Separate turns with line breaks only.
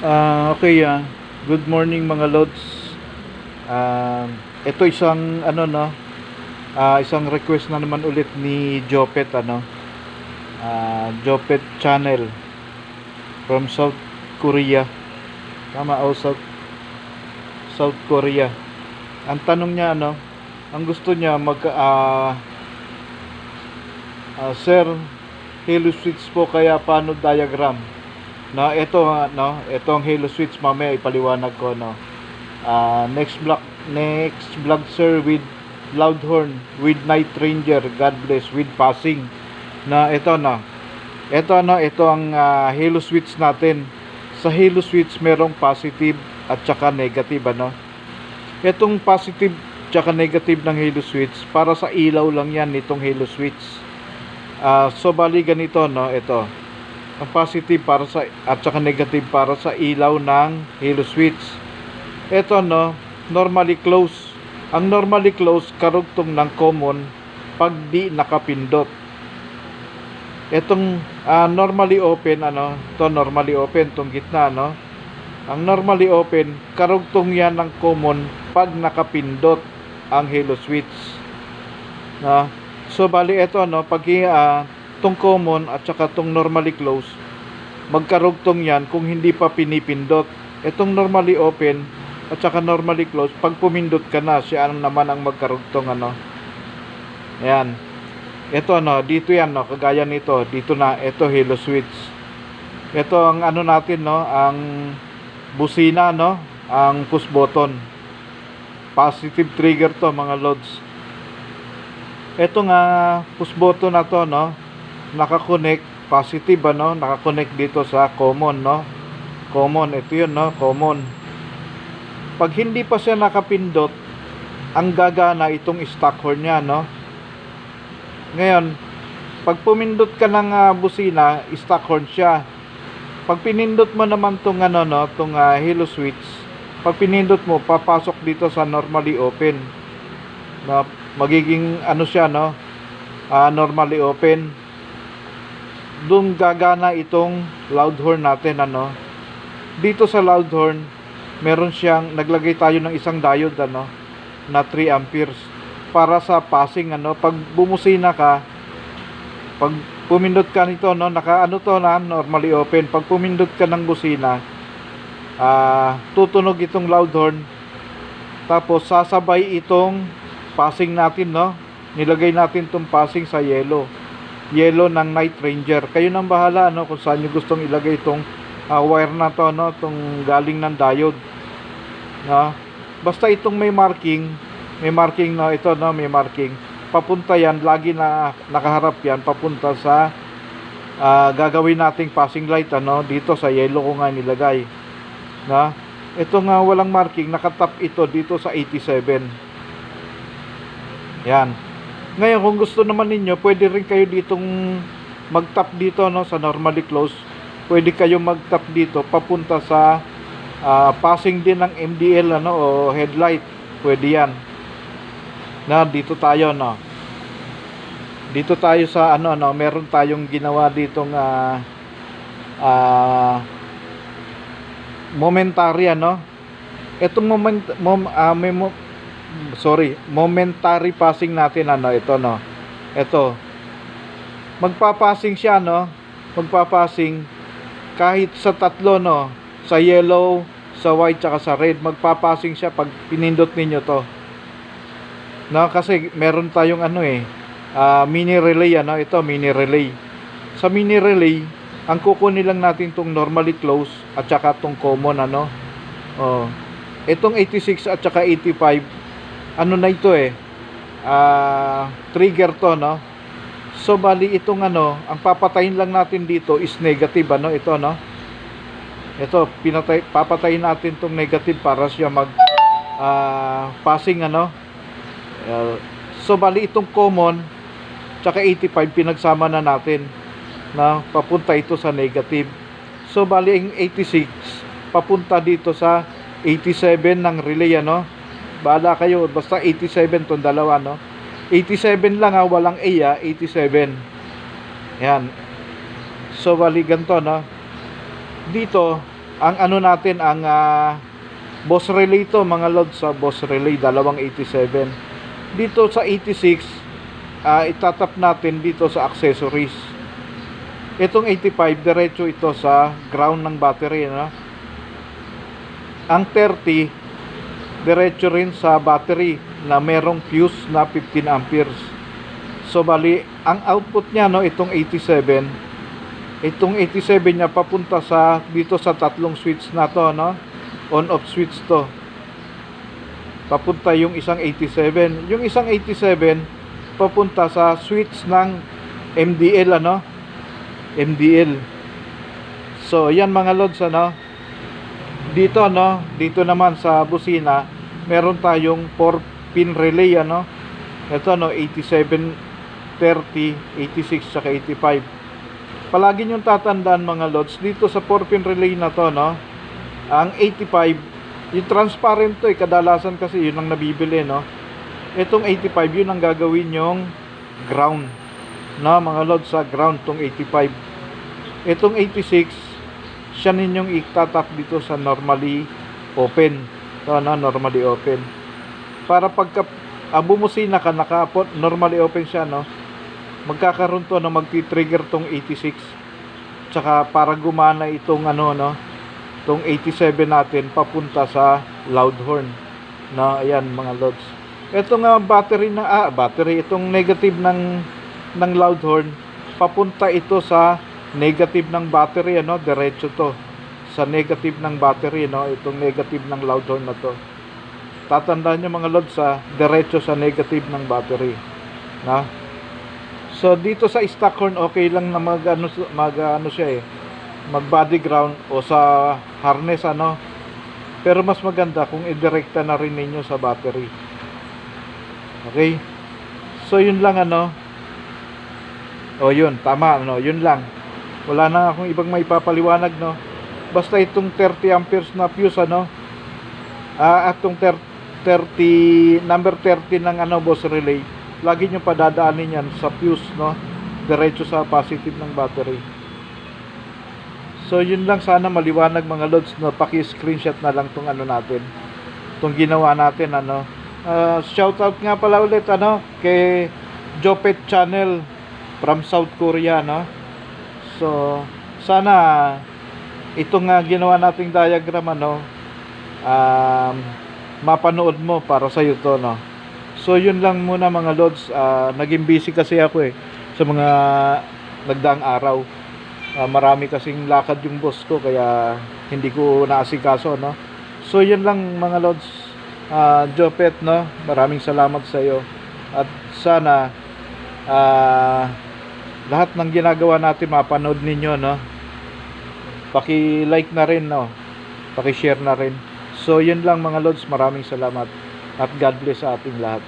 Ah, okay ah. Good morning mga lods. Ah, ito isang ano no. Ah, isang request na naman ulit ni Jopet ano. Ah, Jopet channel from South Korea. Tama o South South Korea. Ang tanong niya ano, ang gusto niya mag ah ah, Sir, Halo switch po kaya paano diagram? No, ito no, ito ang Halo Switch mamaya ipaliwanag ko no. Ah, next vlog next vlog sir with Loudhorn with Night Ranger God bless with passing. Na ito na ito ano ito ang ah, Halo Switch natin. Sa Halo Switch merong positive at saka negative ano. Itong positive tsaka negative ng Halo Switch para sa ilaw lang yan nitong Halo Switch. Ah, so bali ganito no ito ang positive para sa at saka negative para sa ilaw ng halo switch. Ito no, normally close. Ang normally close karugtong ng common pag di nakapindot. Itong ah, normally open ano, to normally open tong gitna no. Ang normally open karugtong yan ng common pag nakapindot ang halo switch. Na so bali ito no, pag ah, tong common at saka tong normally close magkarugtong yan kung hindi pa pinipindot. Itong normally open at saka normally close pag pumindot ka na siya ang naman ang magkarugtong ano. Yan ito ano dito yan no kagaya nito. Dito na ito halo switch. Ito ang ano natin no ang busina no ang push button. Positive trigger to mga loads ito nga push button na to no nakakonect positive ano? Nakakonect dito sa common no? Common ito yun no? Common. Pag hindi pa siya nakapindot ang gagana itong stock horn niya no? Ngayon pag pumindot ka ng ah, busina stock horn siya. Pag pinindot mo naman tong ano no? Tong ah, halo switch pag pinindot mo papasok dito sa normally open. Na magiging ano siya no? Ah, normally open doon gagana itong loud horn natin ano? Dito sa loud horn meron siyang naglagay tayo ng isang diode ano? Na 3 amperes. Para sa passing ano? Pag bumusina ka pag pumindot ka nito no? Naka ano to na normally open. Pag pumindot ka ng busina ah tutunog itong loud horn tapos sasabay itong passing natin no? Nilagay natin tong passing sa yellow yellow ng Night Ranger. Kayo nang bahala no kung saan niyo gustong ilagay itong ah, wire na to no, tong galing ng diode. No? Basta itong may marking, may marking no, ito no, may marking. Papunta yan, lagi na nakaharap yan papunta sa ah, gagawin nating passing light ano dito sa yellow ko nga nilagay. No? Ito nga walang marking, nakatap ito dito sa 87. Yan. Ngayon, kung gusto naman ninyo, pwede rin kayo ditong mag-tap dito no, sa normally close. Pwede kayo mag-tap dito papunta sa ah, passing din ng MDL ano, o headlight. Pwede yan. Na, dito tayo, no. Dito tayo sa ano, no, meron tayong ginawa ditong ah ah, momentary, ano. Itong moment, mom, ah, may mo, sorry, momentary passing natin ano, ito no. Ito. Magpapassing siya no. Magpapassing kahit sa tatlo no, sa yellow, sa white tsaka sa red, magpapassing siya pag pinindot ninyo to. No, kasi meron tayong ano eh, ah, mini relay ano, ito mini relay. Sa mini relay, ang kukunin lang natin tong normally close at saka tong common ano. Oh. Itong 86 at saka 85 ano na ito eh. Ah trigger to no? So bali itong ano ang papatayin lang natin dito is negative ano? Ito no? Ito pinatay papatayin natin tong negative para siya mag ah, passing ano? Uh, so bali itong common tsaka 85 pinagsama na natin na papunta ito sa negative. So bali ang 86 papunta dito sa 87 ng relay ano Bahala kayo, basta 87 tong dalawa, no? 87 lang ha, walang A ha, 87. Yan. So, bali ganito, no? Dito, ang ano natin ang ah, boss relay to mga lods sa boss relay dalawang 87 dito sa 86 ah, itatap natin dito sa accessories itong 85 diretso ito sa ground ng battery no? ang 30 diretso rin sa battery na merong fuse na 15 amperes. So bali ang output niya no itong 87 itong 87 niya papunta sa dito sa tatlong switch na to no? On off switch to. Papunta yung isang 87 yung isang 87 papunta sa switch ng MDL ano? MDL so yan mga lods ano dito no dito naman sa busina meron tayong 4 pin relay ano. Ito no 87 30 86 saka 85 palagi nyo tatandaan mga lods dito sa 4 pin relay na to no ang 85 yung transparent to eh. Kadalasan kasi yun ang nabibili no. Itong 85 yun ang gagawin yung ground no mga lods sa ground tong 85 itong 86 siya ninyong itatak dito sa normally open. To no normally open. Para pagka ah, bumusina ka naka normally open siya no? Magkakaroon to na magti-trigger tong 86 tsaka para gumana itong ano no? Tong 87 natin papunta sa loud horn na ayan mga lods. Ito nga battery na ah, battery. Itong negative ng ng loud horn papunta ito sa negative ng battery ano diretso to. Sa negative ng battery no itong negative ng loud horn na to. Tatandaan nyo mga lods sa diretso sa negative ng battery na. So dito sa stock horn okay lang na mag ano, mag ano siya eh mag body ground o sa harness ano. Pero mas maganda kung idirekta na rin ninyo sa battery. Okay? So yun lang ano. O yun tama ano yun lang wala na akong ibang may papaliwanag no? Basta itong 30 amperes na fuse ano? Ah atong 30 number 30 ng ano boss relay lagi nyo padadaanin yan sa fuse no? Diretso sa positive ng battery. So yun lang sana maliwanag mga lods no? Paki screenshot na lang tong ano natin. Tong ginawa natin ano? Uh, shout out nga pala ulit ano? Kay Jopet channel from South Korea no so sana itong nga ginawa nating diagram ano um, mapanood mo para sa iyo to no So yun lang muna mga lods, Ah, naging busy kasi ako eh sa mga nagdaang araw. Ah, marami kasing lakad yung boss ko kaya hindi ko naasikaso no. So yun lang mga lods. Ah, Jopet no, maraming salamat sa iyo. At sana ah, lahat ng ginagawa natin mapanood ninyo no. Paki-like na rin no. Paki-share na rin. So yun lang mga lods, maraming salamat. At God bless sa ating lahat.